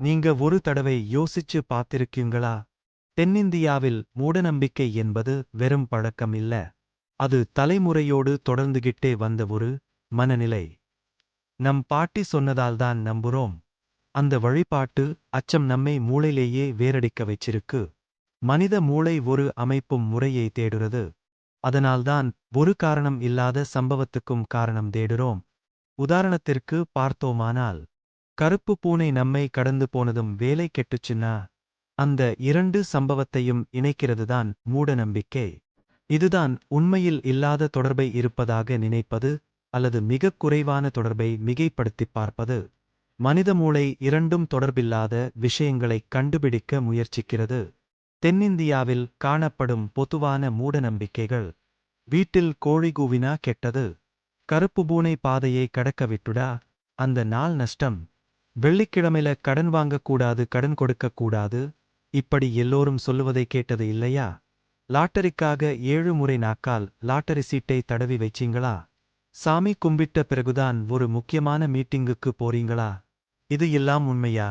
நீங்க ஒரு தடவை யோசிச்சு பார்த்திருக்கீங்களா? தென்னிந்தியாவில் மூடநம்பிக்கை என்பது வெறும் பழக்கம் இல்ல. அது தலைமுறையோடு தொடர்ந்துகிட்டே வந்த ஒரு மனநிலை. நம் பாட்டி சொன்னதால்தான் நம்புறோம். அந்த வழிபாட்டு அச்சம் நம்மை மூளையிலேயே வேரடிக்க வச்சிருக்கு. மனித மூளை ஒரு அமைப்பும் முறையை தேடுறது. அதனால்தான் ஒரு காரணம் இல்லாத சம்பவத்துக்கும் காரணம் தேடுறோம். உதாரணத்திற்கு பார்த்தோமானால் கருப்பு பூனை நம்மை கடந்து போனதும் வேலை கெட்டுச்சுன்னா அந்த இரண்டு சம்பவத்தையும் இணைக்கிறதுதான் மூடநம்பிக்கை. இதுதான் உண்மையில் இல்லாத தொடர்பை இருப்பதாக நினைப்பது அல்லது மிகக் குறைவான தொடர்பை மிகைப்படுத்திப் பார்ப்பது. மனித மூளை இரண்டும் தொடர்பில்லாத விஷயங்களைக் கண்டுபிடிக்க முயற்சிக்கிறது. தென்னிந்தியாவில் காணப்படும் பொதுவான மூடநம்பிக்கைகள் வீட்டில் கோழி கூவினா கெட்டது கருப்பு பூனை பாதையை கடக்க விட்டுடா அந்த நாள் நஷ்டம். வெள்ளிக்கிழமையில கடன் வாங்கக்கூடாது கடன் கொடுக்கக்கூடாது? இப்படி எல்லோரும் சொல்லுவதை கேட்டது இல்லையா? லாட்டரிக்காக ஏழு முறை நாக்கால் லாட்டரி சீட்டை தடவி வைச்சீங்களா? சாமி கும்பிட்ட பிறகுதான் ஒரு முக்கியமான மீட்டிங்குக்கு போறீங்களா? இது எல்லாம் உண்மையா?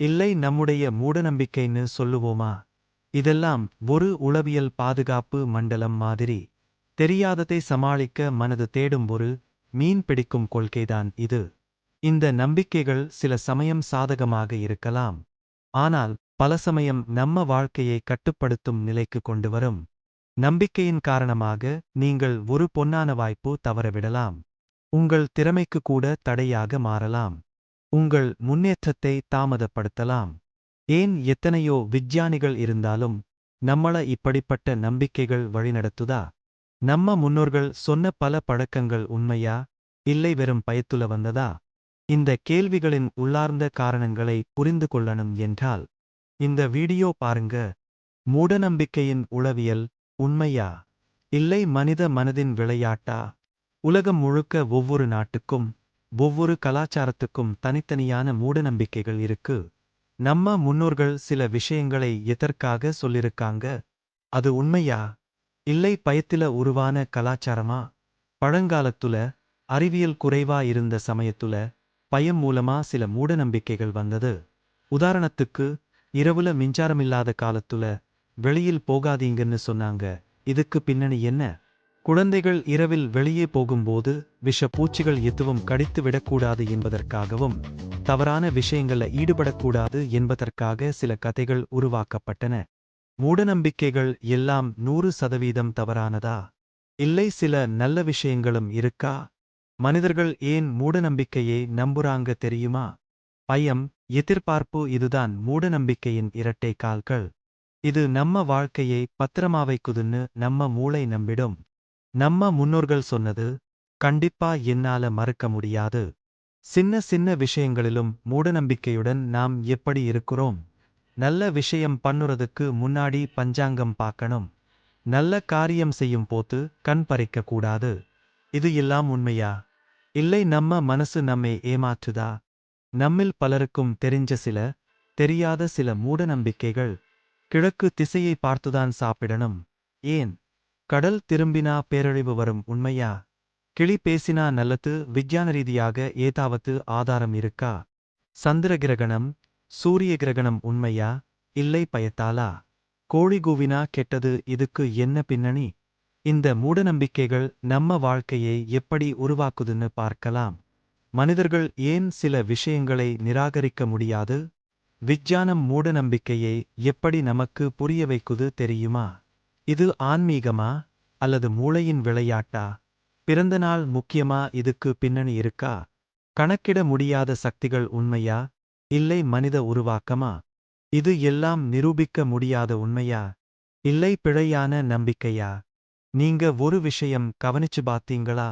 இல்லை நம்முடைய மூடநம்பிக்கைன்னு சொல்லுவோமா? இதெல்லாம் ஒரு உளவியல் பாதுகாப்பு மண்டலம் மாதிரி. தெரியாததை சமாளிக்க மனது தேடும் ஒரு மீன் பிடிக்கும் கொள்கைதான் இது. இந்த நம்பிக்கைகள் சில சமயம் சாதகமாக இருக்கலாம். ஆனால் பல சமயம் நம்ம வாழ்க்கையை கட்டுப்படுத்தும் நிலைக்கு கொண்டு வரும். நம்பிக்கையின் காரணமாக நீங்கள் ஒரு பொன்னான வாய்ப்பு தவறவிடலாம். உங்கள் திறமைக்கு கூட தடையாக மாறலாம். உங்கள் முன்னேற்றத்தை தாமதப்படுத்தலாம். ஏன் எத்தனையோ விஞ்ஞானிகள் இருந்தாலும் நம்மள இப்படிப்பட்ட நம்பிக்கைகள் வழிநடத்துதா? நம்ம முன்னோர்கள் சொன்ன பல பழக்கங்கள் உண்மையா? இல்லை வெறும் பயத்துல வந்ததா? இந்த கேள்விகளின் உள்ளார்ந்த காரணங்களை புரிந்து கொள்ளணும் என்றால் இந்த வீடியோ பாருங்க. மூடநம்பிக்கையின் உளவியல் உண்மையா? இல்லை மனித மனதின் விளையாட்டா? உலகம் முழுக்க ஒவ்வொரு நாட்டுக்கும் ஒவ்வொரு கலாச்சாரத்துக்கும் தனித்தனியான மூடநம்பிக்கைகள் இருக்கு. நம்ம முன்னோர்கள் சில விஷயங்களை எதற்காக சொல்லிருக்காங்க? அது உண்மையா? இல்லை பயத்தில உருவான கலாச்சாரமா? பழங்காலத்துல அறிவியல் குறைவா இருந்த சமயத்துல பயம் மூலமா சில மூடநம்பிக்கைகள் வந்தது. உதாரணத்துக்கு இரவுல மின்சாரமில்லாத காலத்துல வெளியில் போகாதீங்கன்னு சொன்னாங்க. இதுக்கு பின்னணி என்ன? குழந்தைகள் இரவில் வெளியே போகும்போது விஷ பூச்சிகள் எதுவும் கடித்து விடக்கூடாது என்பதற்காகவும் தவறான விஷயங்களில் ஈடுபடக்கூடாது என்பதற்காக சில கதைகள் உருவாக்கப்பட்டன. மூடநம்பிக்கைகள் எல்லாம் நூறு சதவீதம் தவறானதா? இல்லை சில நல்ல விஷயங்களும் இருக்கா? மனிதர்கள் ஏன் மூடநம்பிக்கையை நம்புறாங்க தெரியுமா? பயம் எதிர்பார்ப்பு இதுதான் மூடநம்பிக்கையின் இரட்டை கால்கள். இது நம்ம வாழ்க்கையை பத்திரமா வைக்குதுன்னு நம்ம மூளை நம்பிடும். நம்ம முன்னோர்கள் சொன்னது கண்டிப்பா என்னால மறுக்க முடியாது. சின்ன சின்ன விஷயங்களிலும் மூடநம்பிக்கையுடன் நாம் எப்படி இருக்கிறோம்? நல்ல விஷயம் பண்ணுறதுக்கு முன்னாடி பஞ்சாங்கம் பார்க்கணும். நல்ல காரியம் செய்யும் போது கண் பறிக்க கூடாது இது எல்லாம் உண்மையா? இல்லை நம்ம மனசு நம்மை ஏமாற்றுதா? நம்மில் பலருக்கும் தெரிஞ்ச சில தெரியாத சில மூடநம்பிக்கைகள். கிழக்கு திசையை பார்த்துதான் சாப்பிடணும். ஏன்? கடல் திரும்பினா பேரழிவு வரும் உண்மையா? கிளி பேசினா நல்லது விஞ்ஞான ரீதியாக ஏதாவது ஆதாரம் இருக்கா? சந்திர கிரகணம் சூரிய கிரகணம் உண்மையா? இல்லை பயத்தாலா கோழி கூவினா கெட்டது இதுக்கு என்ன பின்னணி? இந்த மூடநம்பிக்கைகள் நம்ம வாழ்க்கையை எப்படி உருவாக்குதுன்னு பார்க்கலாம். மனிதர்கள் ஏன் சில விஷயங்களை நிராகரிக்க முடியாது? விஞ்ஞானம் மூடநம்பிக்கையை எப்படி நமக்கு புரிய வைக்குது தெரியுமா? இது ஆன்மீகமா அல்லது மூளையின் விளையாட்டா? பிறந்தநாள் முக்கியமா இதுக்கு பின்னணி இருக்கா? கணக்கிட முடியாத சக்திகள் உண்மையா? இல்லை மனித உருவாக்கமா? இது எல்லாம் நிரூபிக்க முடியாத உண்மையா? இல்லை பிழையான நம்பிக்கையா? நீங்க ஒரு விஷயம் கவனிச்சு பாத்தீங்களா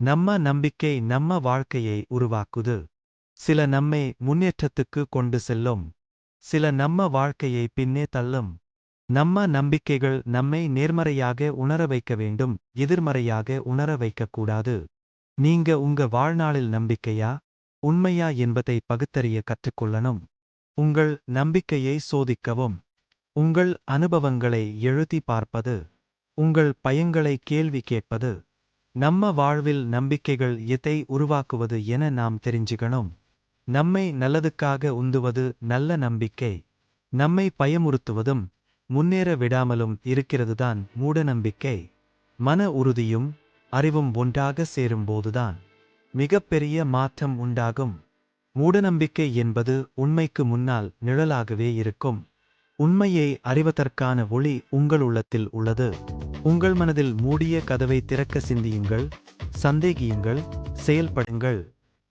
நம்ம நம்பிக்கை நம்ம வாழ்க்கையை உருவாக்குது. சில நம்மை முன்னேற்றத்துக்கு கொண்டு செல்லும். சில நம்ம வாழ்க்கையை பின்னே தள்ளும். நம்ம நம்பிக்கைகள் நம்மை நேர்மறையாக உணர வைக்க வேண்டும் எதிர்மறையாக உணர வைக்கக்கூடாது. நீங்க உங்க வாழ்நாளில் நம்பிக்கையா? உண்மையா என்பதை பகுத்தறிய கற்றுக்கொள்ளணும். உங்கள் நம்பிக்கையை சோதிக்கவும். உங்கள் அனுபவங்களை எழுதி பார்ப்பது. உங்கள் பயங்களை கேள்வி கேட்பது நம்ம வாழ்வில் நம்பிக்கைகள் எதை உருவாக்குவது என நாம் தெரிஞ்சுக்கணும். நம்மை நல்லதுக்காக உந்துவது நல்ல நம்பிக்கை. நம்மை பயமுறுத்துவதும் முன்னேற விடாமலும் இருக்கிறதுதான் மூடநம்பிக்கை மன உறுதியும் அறிவும் ஒன்றாக சேரும்போதுதான் மிகப்பெரிய மாற்றம் உண்டாகும். மூடநம்பிக்கை என்பது உண்மைக்கு முன்னால் நிழலாகவே இருக்கும். உண்மையை அறிவதற்கான ஒளி உங்கள் உள்ளத்தில் உள்ளது. உங்கள் மனதில் மூடிய கதவை திறக்க சிந்தியுங்கள் சந்தேகியுங்கள் செயல்படுங்கள்.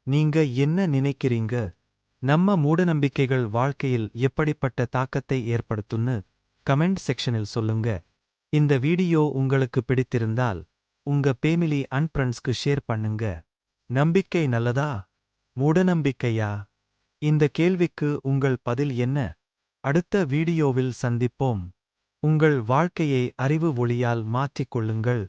நீங்க என்ன நினைக்கிறீங்க? நம்ம மூடநம்பிக்கைகள் வாழ்க்கையில் எப்படிப்பட்ட தாக்கத்தை ஏற்படுத்துன்னு கமெண்ட் செக்ஷனில் சொல்லுங்க. இந்த வீடியோ உங்களுக்கு பிடித்திருந்தால் உங்க பேமிலி அண்ட் ஃப்ரெண்ட்ஸ்க்கு ஷேர் பண்ணுங்க. நம்பிக்கை நல்லதா? மூடநம்பிக்கையா? இந்த கேள்விக்கு உங்கள் பதில் என்ன? அடுத்த வீடியோவில் சந்திப்போம். உங்கள் வாழ்க்கையை அறிவு ஒளியால் மாற்றிக் கொள்ளுங்கள்